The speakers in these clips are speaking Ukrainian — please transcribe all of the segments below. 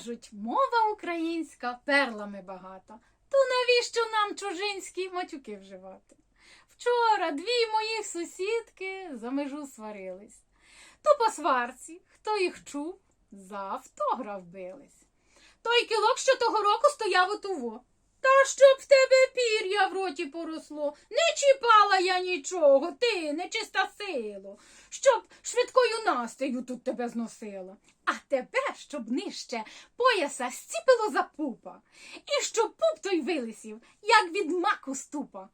Кажуть, мова українська перлами багата. То навіщо нам чужинські матюки вживати? Вчора дві моїх сусідки за межу сварились. То по сварці, хто їх чув, за автограф бились. Той кілок, що того року стояв у туво. Щоб в тебе пір'я в роті поросло, не чіпала я нічого, ти нечиста сило, щоб швидкою настею тут тебе зносила. А тепер, щоб нижче пояса зціпило за пупа, і щоб пуп той вилисів, як від маку ступа.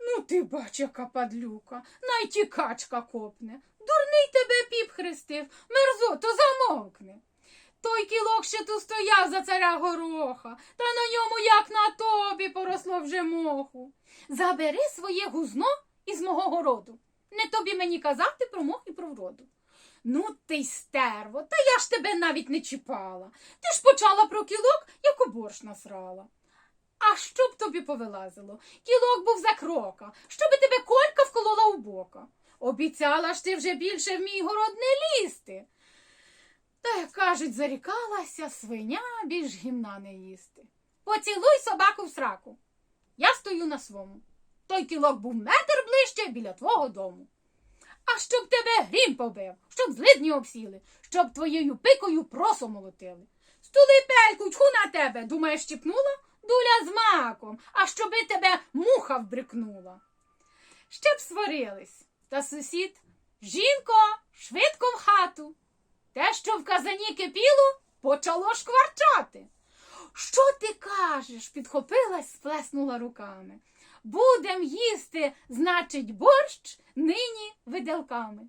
Ну ти бач, яка падлюка, найтікачка копне. Дурний тебе піп хрестив, мерзото замовкне. Той кілок ще тут стояв за царя гороха, та на ньому, як на тобі, поросло вже моху. Забери своє гузно із мого городу. Не тобі мені казати про мох і про вроду. Ну ти й стерво, та я ж тебе навіть не чіпала. Ти ж почала про кілок, як у борщ насрала. А що б тобі повилазило? Кілок був за крока, щоби тебе колька вколола у бока. Обіцяла ж ти вже більше в мій город не лізти. Кажуть, зарікалася свиня більш гімна не їсти. Поцілуй собаку в сраку. Я стою на свому. Той кілок був метр ближче біля твого дому. А щоб тебе грім побив, щоб злидні обсіли, щоб твоєю пикою просо молотили. Стули пельку, тьху на тебе, думаєш, щіпнула? Дуля з маком, а щоби тебе муха вбрикнула. Ще б сварились, та сусід, жінко, швидко в що в казані кипіло, почало шкварчати. Що ти кажеш? підхопилась, сплеснула руками. Будем їсти, значить, борщ нині виделками.